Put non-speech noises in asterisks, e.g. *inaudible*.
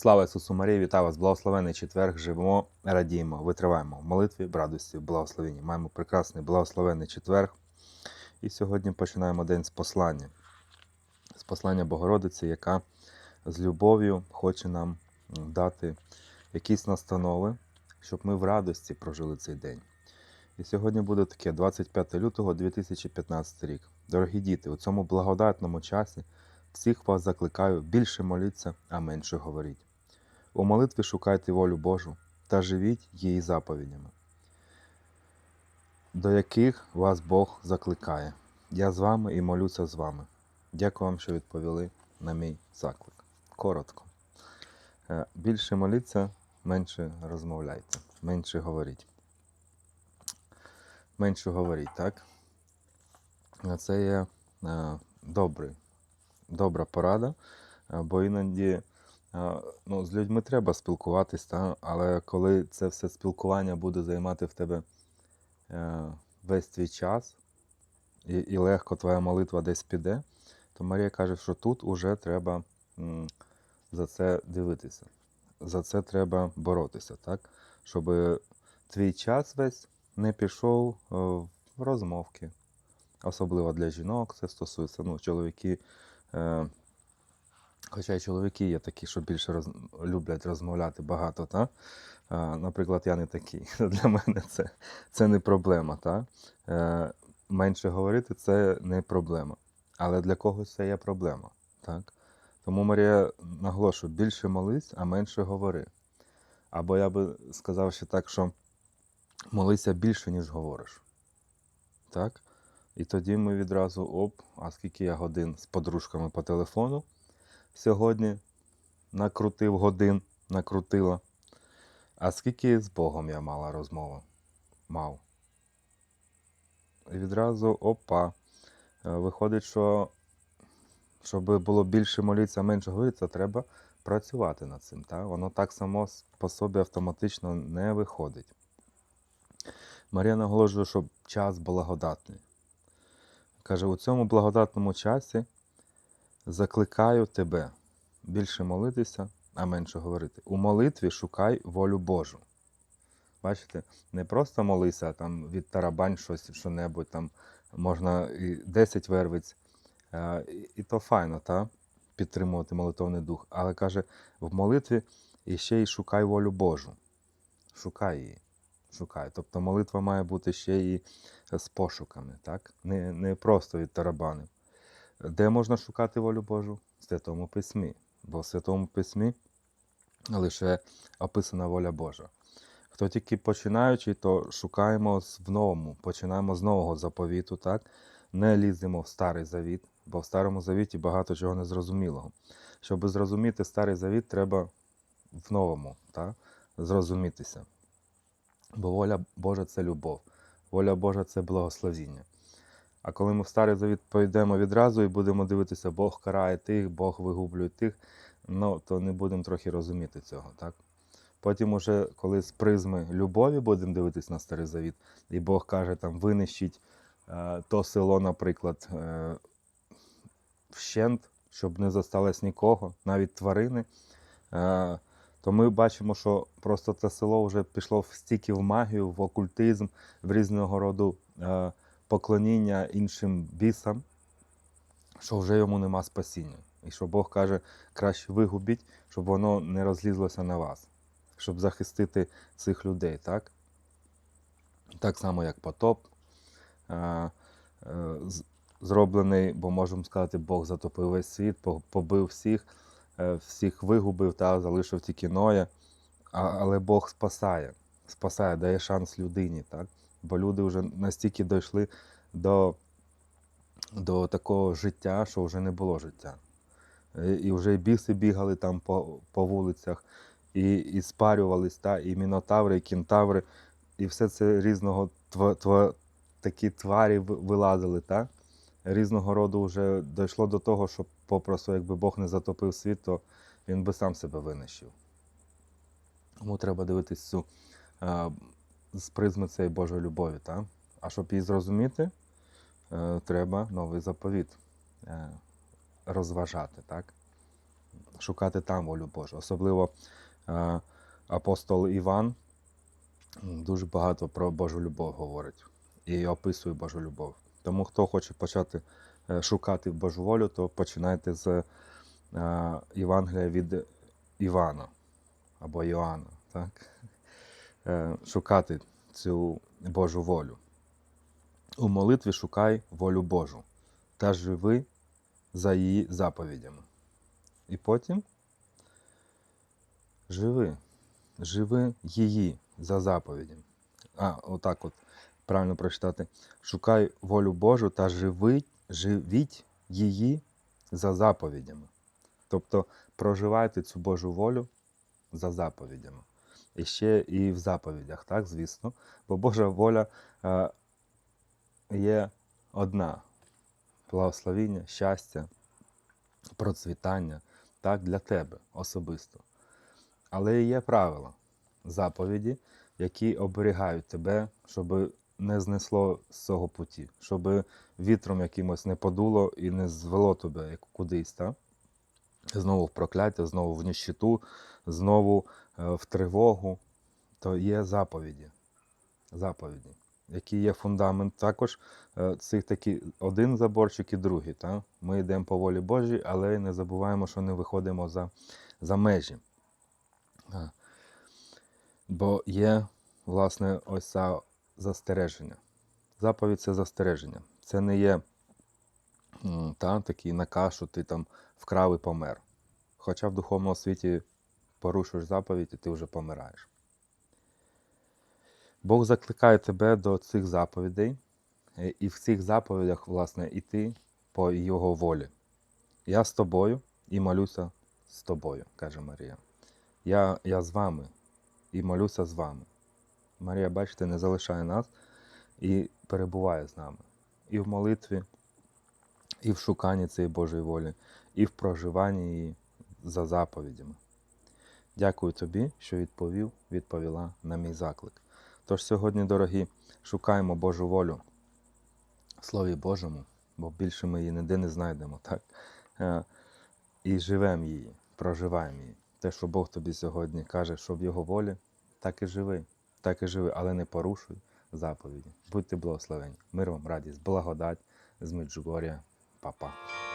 Слава Ісусу Марії, вітаю вас! Благословений четверг. Живемо, радіємо, витриваємо в молитві, в радості, в благословенні. Маємо прекрасний благословений четверг. І сьогодні починаємо день з послання. З послання Богородиці, яка з любов'ю хоче нам дати якісь настанови, щоб ми в радості прожили цей день. І сьогодні буде таке 25 лютого 2015 рік. Дорогі діти, у цьому благодатному часі всіх вас закликаю більше моліться, а менше говоріть. У молитві шукайте волю Божу та живіть її заповідями, до яких вас Бог закликає. Я з вами і молюся з вами. Дякую вам, що відповіли на мій заклик. Коротко. Е, Більше моліться, менше розмовляйте, менше говоріть. Менше говоріть, так? Це є е, добрий, добра порада, е, бо іноді е, ну, з людьми треба спілкуватись, та? але коли це все спілкування буде займати в тебе е, весь твій час, і, і легко твоя молитва десь піде, то Марія каже, що тут уже треба за це дивитися. За це треба боротися, так? Щоб твій час весь не пішов е, в розмовки. Особливо для жінок це стосується. Ну, чоловіки, е, хоча й чоловіки є такі, що більше роз, люблять розмовляти багато, та? Е, наприклад, я не такий. *laughs* Для мене це, це не проблема. Та? Е, менше говорити це не проблема. Але для когось це є проблема. Так? Тому Марія наголошує, більше молись, а менше говори. Або я би сказав ще так, що молися більше, ніж говориш. Так? І тоді ми відразу оп, а скільки я годин з подружками по телефону сьогодні накрутив годин, накрутила. А скільки з Богом я мала розмову? Мав. І відразу опа. Е, Виходить, що щоб було більше молитися, менше говорити, треба працювати над цим. Так? Воно так само по собі автоматично не виходить. Марія наголошує, що час благодатний. Каже, у цьому благодатному часі закликаю тебе більше молитися, а менше говорити. У молитві шукай волю Божу. Бачите, не просто молися там від тарабань щось, що-небудь, там можна і 10 вервиць, е, і- то файно, та? підтримувати молитовний дух. Але каже, в молитві ще й шукай волю Божу. Шукай її. Шукай. Тобто молитва має бути ще і з пошуками, так? Не, не просто від тарабанів. Де можна шукати волю Божу? В Святому Письмі. Бо в Святому Письмі лише описана воля Божа. Хто тільки починаючий, то шукаємо в новому, починаємо з нового заповіту, так? Не ліземо в старий завіт, бо в старому завіті багато чого незрозумілого. Щоб зрозуміти старий завіт, треба в новому так? зрозумітися. Бо воля Божа це любов, воля Божа це благословіння. А коли ми в старий завіт пойдемо відразу і будемо дивитися, Бог карає тих, Бог вигублює тих, ну то не будемо трохи розуміти цього. так? Потім, уже, коли з призми любові будемо дивитись на старий завіт, і Бог каже, там винищить е, то село, наприклад, е, вщент, щоб не зосталось нікого, навіть тварини. Е, то ми бачимо, що просто це село вже пішло в- стільки в магію, в окультизм, в різного роду е, поклоніння іншим бісам, що вже йому нема спасіння. І що Бог каже, краще вигубіть, щоб воно не розлізлося на вас, щоб захистити цих людей, так? Так само, як потоп. е, Зроблений, бо можемо сказати, Бог затопив весь світ, побив всіх, е, всіх вигубив та залишив тільки Ноя. Але Бог спасає, спасає, дає шанс людині, так? Бо люди вже настільки дійшли до, до такого життя, що вже не було життя. І вже і біси бігали там по, по вулицях, і, і спарювались, та, і мінотаври, і кентаври, і все це різного тва, тва, такі тварі вилазили, та? різного роду вже дійшло до того, що попросту, якби Бог не затопив світ, то він би сам себе винищив. Тому треба дивитись цю з призми цієї Божої любові. Та? А щоб її зрозуміти, е, треба новий заповіт е, розважати. Так? шукати там волю Божу. Особливо е, апостол Іван дуже багато про Божу любов говорить і описує Божу любов. Тому хто хоче почати шукати Божу волю, то починайте з Євангелія від Івана або Йоанна. Так? Е, Шукати цю Божу волю. У молитві шукай волю Божу та живи за її заповідями. І потім живи, живи її за заповідями. А, отак от правильно прочитати. Шукай волю Божу та живи, живіть її за заповідями. Тобто проживайте цю Божу волю за заповідями. І ще і в заповідях, так, звісно. Бо Божа воля е, є одна: благословіння, щастя, процвітання так, для тебе особисто. Але є правила, заповіді, які оберігають тебе, щоб не знесло з цього путі, щоб вітром якимось не подуло і не звело тебе кудись. Так? Знову в прокляття, знову в ніщиту, знову в тривогу. То є заповіді, заповіді, які є фундамент також е, цих такі один заборчик і другий. Та? Ми йдемо по волі Божій, але не забуваємо, що не виходимо за, за межі. Бо є, власне, ось це застереження. Заповідь це застереження. Це не є та, такий наказ, що ти там вкрав і помер. Хоча в духовному світі порушуєш заповідь і ти вже помираєш. Бог закликає тебе до цих заповідей, е, і в цих заповідях, власне, іти по Його волі. Я з тобою і молюся з тобою, каже Марія. Я, я з вами і молюся з вами. Марія, бачите, не залишає нас і перебуває з нами. І в молитві, і в шуканні цієї Божої волі, і в проживанні її за заповідями. Дякую тобі, що відповів, відповіла на мій заклик. Тож сьогодні, дорогі, шукаємо Божу волю в Слові Божому, бо більше ми її ніде не знайдемо, так? Е, І живемо її, проживаємо її. Те, що Бог тобі сьогодні каже, що в Його волі, так і живи, так і живи, але не порушуй заповіді. Будьте благословені. Мир вам, радість, благодать з Меджугор'я. Па-па.